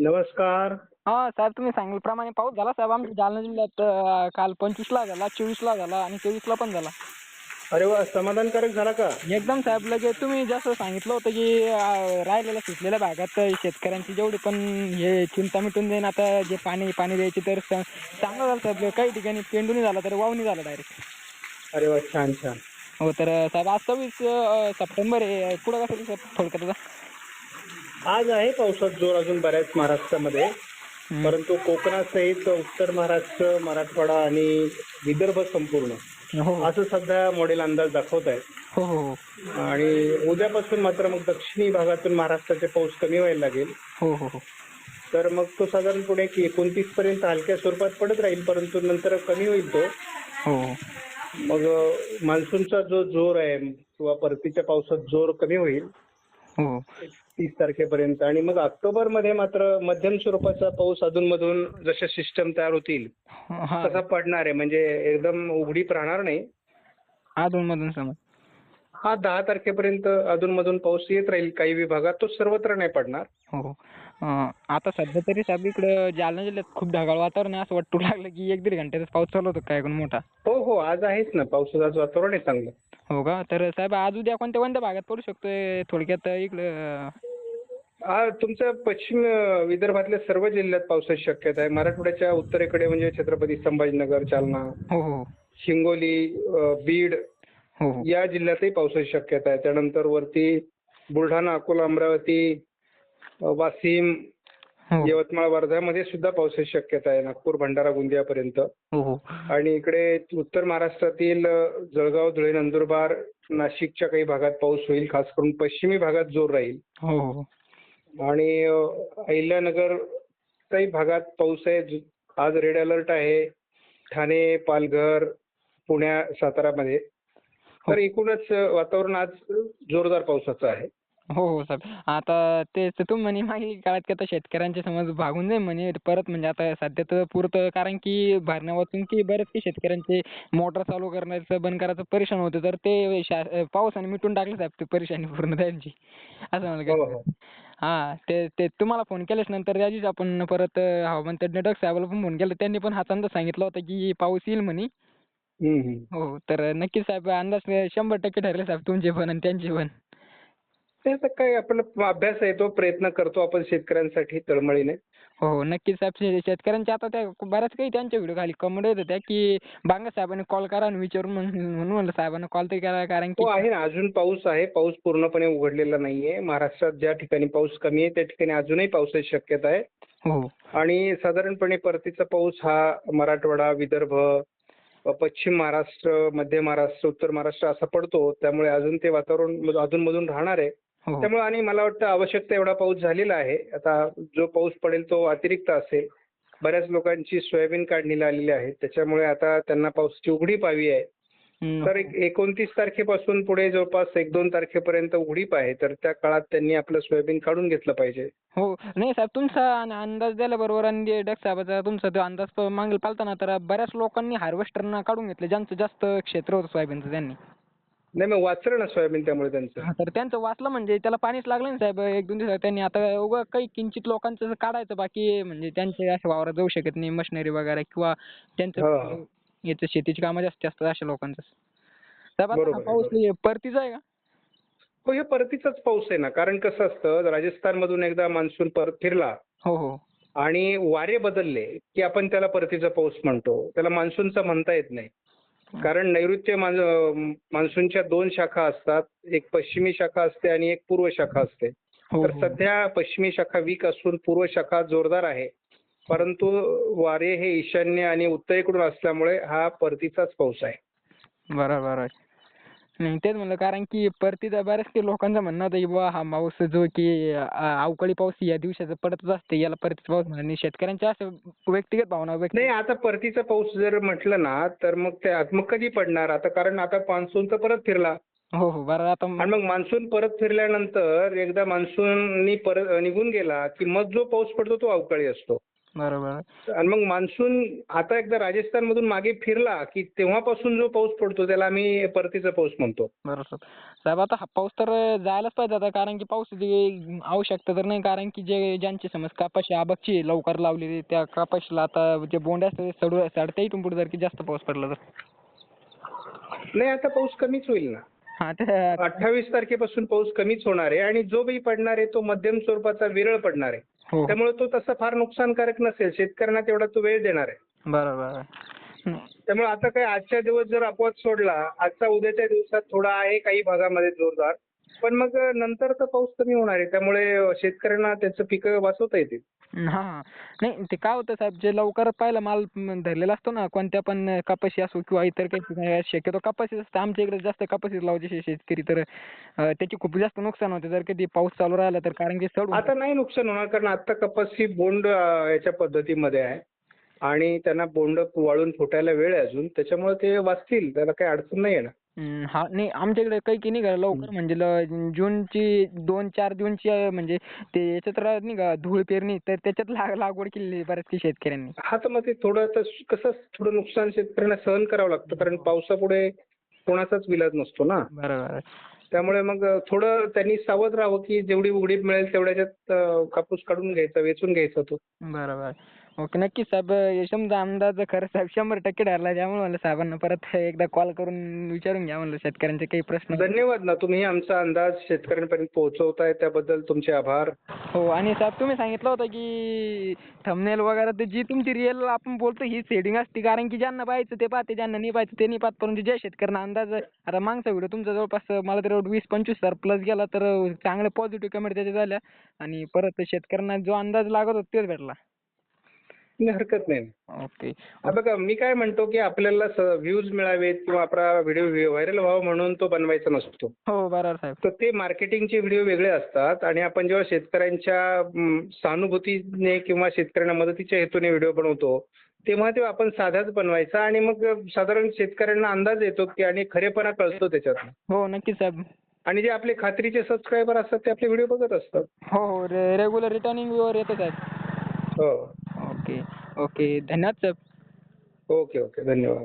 नमस्कार. हा साहेब तुम्ही सांगितल्याप्रमाणे पाऊस झाला साहेब. आमच्या जालना जिल्ह्यात अं, काल पंचवीसला झाला चोवीसला झाला आणि तेवीसला पण झाला. अरे वा समाधानकारक झाला का? एकदम साहेब. लगे तुम्ही जसं सांगितलं होतं की अं, राहिलेल्या सुटलेल्या भागात शेतकऱ्यांची जेवढी पण हे चिंता मिटून देईन आता जे पाणी पाणी द्यायची तर स- चांगलं झालं साहेब. काही ठिकाणी पेंडूनही झाला तर वावणी झाला डायरेक्ट अरे वा छान छान. हो तर साहेब आज सव्वीस अं, सप्टेंबर आहे. पुढं कसं थोडक्यात? आता? आज आहे पावसात जोर अजून बऱ्याच महाराष्ट्रामध्ये. परंतु कोकणासहित उत्तर महाराष्ट्र मराठवाडा आणि विदर्भ संपूर्ण. हो. असं सध्या मॉडेल अंदाज दाखवत आहे. हो हो आणि उद्यापासून मात्र मग दक्षिणी भागातून महाराष्ट्राचे पाऊस कमी व्हायला लागेल. तर मग तो साधारणपणे की एकोणतीस पर्यंत हलक्या स्वरूपात पडत राहील परंतु नंतर कमी होईल तो. मग मान्सूनचा जो जोर आहे किंवा परतीच्या पावसात जोर कमी होईल. हो. तीस तारखेपर्यंत. आणि मग ऑक्टोबरमध्ये मात्र मध्यम स्वरूपाचा पाऊस अधूनमधून जसे सिस्टम तयार होतील तसा पडणार आहे. म्हणजे एकदम उघडीप राहणार नाही. अधून मधून समज. हा दहा तारखेपर्यंत अधूनमधून पाऊस येत राहील काही विभागात तो सर्वत्र नाही पडणार. हो. अं, आता सध्या तरी साहेब इकडं जालना जिल्ह्यात खूप ढगाळ वातावरण आहे. असं वाटू लागलं की एक दीड घंट्यातच पाऊस चालू होतो काय कोण मोठा. हो हो. आज आहेच ना. पावसाचं वातावरण आहे चांगलं. हो का? तर साहेब आज उद्या कोणत्या कोणत्या भागात पडू शकतोय? थोडक्यात इकडं हा तुमच्या पश्चिम अ, विदर्भातल्या सर्व जिल्ह्यात पावसाची शक्यता आहे. मराठवाड्याच्या उत्तरेकडे म्हणजे छत्रपती संभाजीनगर जालना हो हो. हिंगोली अ, बीड या जिल्ह्यातही पावसाची शक्यता आहे. त्यानंतर वरती बुलढाणा अकोला अमरावती वाशिम हो. यवतमाळ वर्ध्यामध्ये सुद्धा पावसाची शक्यता आहे. नागपूर भंडारा गोंदियापर्यंत. हो हो. आणि इकडे उत्तर महाराष्ट्रातील जळगाव धुळे नंदुरबार नाशिकच्या काही भागात पाऊस होईल. खास करून पश्चिमी भागात जोर राहील. हो हो. आणि अहिल्यानगर काही भागात पाऊस आहे. आज रेड अलर्ट आहे. ठाणे पालघर पुण्या सातारामध्ये. तर एकूणच वातावरण आज जोरदार पावसाचं आहे. हो हो साहेब. आता तेच तुम्ही म्हणे मागील काळात की आता शेतकऱ्यांचे समज भागून जाईल म्हणे परत म्हणजे आता सध्या तर पुरतं कारण की भरणं वाचून की बरेचसे शेतकऱ्यांचे मोटर चालू करण्याचं बंद करायचं परेशान होतं. तर ते शा पावसाने मिटून टाकलं साहेब ते परेशानी पूर्ण त्यांची. असं म्हणलं हो, हो. हा ते ते तुम्हाला फोन केल्याच नंतर त्या दिवशी आपण परत हवामान तज्ञ डग साहेबाला पण फोन केला. त्यांनी पण हाच अंदाज सांगितला होता की पाऊस येईल म्हणे. हो तर नक्कीच साहेब अंदाज शंभर टक्के ठरले साहेब तुमचे पण आणि त्यांचे पण. ते आता काय आपला अभ्यास आहे तो प्रयत्न करतो आपण शेतकऱ्यांसाठी तळमळीने. हो हो नक्कीच साहेब शेतकऱ्यांच्या आता त्या बऱ्याच काही त्यांच्या व्हिडिओ खाली कमेंट येत होत्या की बांगा साहेबांनी कॉल करा आणि विचारून म्हण- म्हणून म्हणलं साहेबांना कॉल तरी करा कारण हो की आहे ना अजून पाऊस आहे पाऊस पूर्णपणे उघडलेला नाहीये. महाराष्ट्रात ज्या ठिकाणी पाऊस कमी आहे त्या ठिकाणी अजूनही पावसाची शक्यता आहे. हो. आणि साधारणपणे परतीचा पाऊस हा मराठवाडा विदर्भ पश्चिम महाराष्ट्र मध्य महाराष्ट्र उत्तर महाराष्ट्र असा पडतो. त्यामुळे अजून ते वातावरण अधूनमधून राहणार आहे. हो. त्यामुळे आणि मला वाटतं आवश्यकता एवढा पाऊस झालेला आहे. आता जो पाऊस पडेल तो अतिरिक्त असेल. बऱ्याच लोकांची सोयाबीन काढणीला आलेली आहे. त्याच्यामुळे आता त्यांना पावसाची उघडीप हवी आहे. तर एक- एकोणतीस तारखेपासून पुढे जवळपास एक दोन तारखेपर्यंत उघडीप आहे तर त्या काळात त्यांनी आपलं सोयाबीन काढून घेतलं पाहिजे. हो. नाही साहेब तुमचा अंदाज द्यायला आणि डग साहेबाचा तुमचा तो अंदाज प- मागेल पालताना तर बऱ्याच लोकांनी हार्वेस्टरना काढून घेतले ज्यांचं जास्त क्षेत्र होतं सोयाबीनचं त्यांनी. नाही मग वाचलं ना सोयाबीन त्यामुळे त्यांचं? हा, तर त्यांचं वाचलं म्हणजे त्याला पाणीच लागलं ना साहेब. एक दोन दिवसात त्यांनी आता उगा काही किंचित लोकांचं काढायचं बाकी म्हणजे त्यांचे असे वावरात जाऊ शकत नाही मशिनरी वगैरे किंवा त्यांचं हा. याचं शेतीची कामं जास्त असतात अशा लोकांचं. पाऊस परतीचा आहे का? हो हे परतीचाच पाऊस आहे ना. कारण कसं असतं राजस्थानमधून एकदा मान्सून परत फिरला हो हो. आणि वारे बदलले की आपण त्याला परतीचा पाऊस म्हणतो. त्याला मान्सूनचा म्हणता येत नाही. कारण नैऋत्य मान- मान्सूनच्या दोन शाखा असतात. एक पश्चिमी शाखा असते आणि एक पूर्व शाखा असते. हो तर हो. सध्या पश्चिमी शाखा वीक असून पूर्व शाखा जोरदार आहे. परंतु वारे हे ईशान्य आणि उत्तरेकडून असल्यामुळे हा परतीचाच पाऊस आहे. बरोबर बरोबर नाही तेच म्हणलं कारण की परतीचा बऱ्याच काही लोकांचं म्हणणं होतं की बुवा हा पाऊस जो की अ- अवकाळी पाऊस या दिवसाचा पडतच असते याला परतीचा पाऊस म्हणा आणि शेतकऱ्यांच्या असं व्यक्तिगत भावना व्यक्त नाही आता परतीचा पाऊस जर म्हटलं ना तर मग ते मग कधी पडणार? आता कारण आता मान्सून तर परत फिरला. हो हो बरं आता आणि मग मान्सून परत फिरल्यानंतर एकदा मान्सून परत निघून गेला की मग जो पाऊस पडतो तो अवकाळी असतो. आणि मग मान्सून आता एकदा राजस्थान मधून मागे फिरला की तेव्हापासून जो पाऊस पडतो त्याला आम्ही परतीचा पाऊस म्हणतो. बरोबर. साहेब आता हा पाऊस तर जायलाच पाहिजे आता कारण की पावसाची आवश्यकता तर नाही कारण की जे ज्यांची समज कापाशी आबकची आहे लवकर लावलेली त्या कापाशीला आता जे बोंडे असतात ते सडू सडते इथून पुढे जर की जास्त पाऊस पडला तर. नाही आता पाऊस कमीच होईल ना. हा अठ्ठावीस तारखेपासून पाऊस कमीच होणार आहे आणि जो बी पडणार आहे तो मध्यम स्वरूपाचा विरळ पडणार आहे. त्यामुळे तो तसा फार नुकसानकारक नसेल. शेतकऱ्यांना तेवढा तो वेळ देणार आहे. बरोबर हं. त्यामुळे आता काय आजच्या दिवस जर अपवाद सोडला आजचा उद्याच्या दिवसात थोडा आहे काही भागामध्ये जोरदार. पण मग नंतर तर पाऊस कमी होणार आहे. त्यामुळे शेतकऱ्यांना त्याचं पिकं वाचवता येतील. हा. हा. नाही ते काय होतं साहेब जे लवकर पहिला माल धरलेला असतो ना कोणत्या पण कपाशी असो किंवा इतर काही शक्यतो कपाशीच असतं आमच्या इकडे जास्त कपाशीच लावायचे शेतकरी. तर त्याची खूप जास्त नुकसान होते. जर कधी पाऊस चालू राहिला तर कारण की सड आता नाही नुकसान होणार कारण आता कपास ही बोंड याच्या पद्धतीमध्ये आहे. आणि त्यांना बोंड वाळून फुटायला वेळ आहे अजून. त्याच्यामुळे ते वाचतील त्याला काही अडचण नाही येणार हा नाही आमच्या इकडे काही की नाही का लवकर म्हणजे जूनची दोन चार जूनची म्हणजे ते याच्यात राहत नाही का धूळ पेरणी तर त्याच्यात लाग- लागवड केलेली आहे बऱ्याच शेतकऱ्यांनी. हा तर मग ते थोडं आता कसं थोडं नुकसान शेतकऱ्यांना सहन करावं लागतं कारण पावसापुढे कोणाचाच विलाज नसतो ना. बरोबर त्यामुळे मग थोडं त्यांनी सावध राहावं की जेवढी उघडीप मिळेल तेवढ्याच्यात कापूस काढून घ्यायचा वेचून घ्यायचा तो. बरोबर ओके नक्कीच साहेब हे समजा अंदाज खरं साहेब शंभर टक्के ठरला त्यामुळे म्हणलं साहेबांना. परत एकदा कॉल करून विचारून घ्या म्हणलं शेतकऱ्यांचे काही प्रश्न. धन्यवाद ना तुम्ही आमचा अंदाज शेतकऱ्यांपर्यंत पोहोचवताय त्याबद्दल तुमचे आभार. हो आणि साहेब तुम्ही सांगितलं होतं की थंबनेल वगैरे ते जी तुमची रिअल आपण बोलतो ही सेटिंग असते. कारण की ज्यांना पाहायचं ते पाहते ज्यांना नाही पाहायचं ते नाही पाहत. परंतु ज्या शेतकऱ्यांना अंदाज आता मागचा व्हिडिओ तुमचा जवळपास मला तरी वीस पंचवीस हजार प्लस गेला तर चांगले पॉझिटिव्ह कमेंट त्याच्या झाल्या. आणि परत शेतकऱ्यांना जो अंदाज लागत होता तेच भेटला. नाही, हरकत नाही. ओके. बघा मी काय म्हणतो की आपल्याला व्ह्यूज मिळावेत किंवा आपला व्हिडिओ व्हायरल व्हावा म्हणून तो बनवायचा नसतो. हो बरोबर साहेब. तर ते मार्केटिंगचे व्हिडिओ वेगळे असतात आणि आपण जेव्हा शेतकऱ्यांच्या सहानुभूतीने किंवा शेतकऱ्यांना मदतीच्या हेतूने व्हिडिओ बनवतो तेव्हा ते आपण साधाच बनवायचा आणि मग साधारण शेतकऱ्यांना अंदाज येतो की आणि खरेपणा कळतो त्याच्यात हो नक्कीच साहेब. आणि जे आपले खात्रीचे सबस्क्रायबर असतात ते आपले व्हिडिओ बघत असतात. हो हो रेग्युलर रिटर्निंग व्ह्यूवर येतो साहेब. हो. ओके. ओके. धन्यवाद सर. Okay okay. धन्यवाद.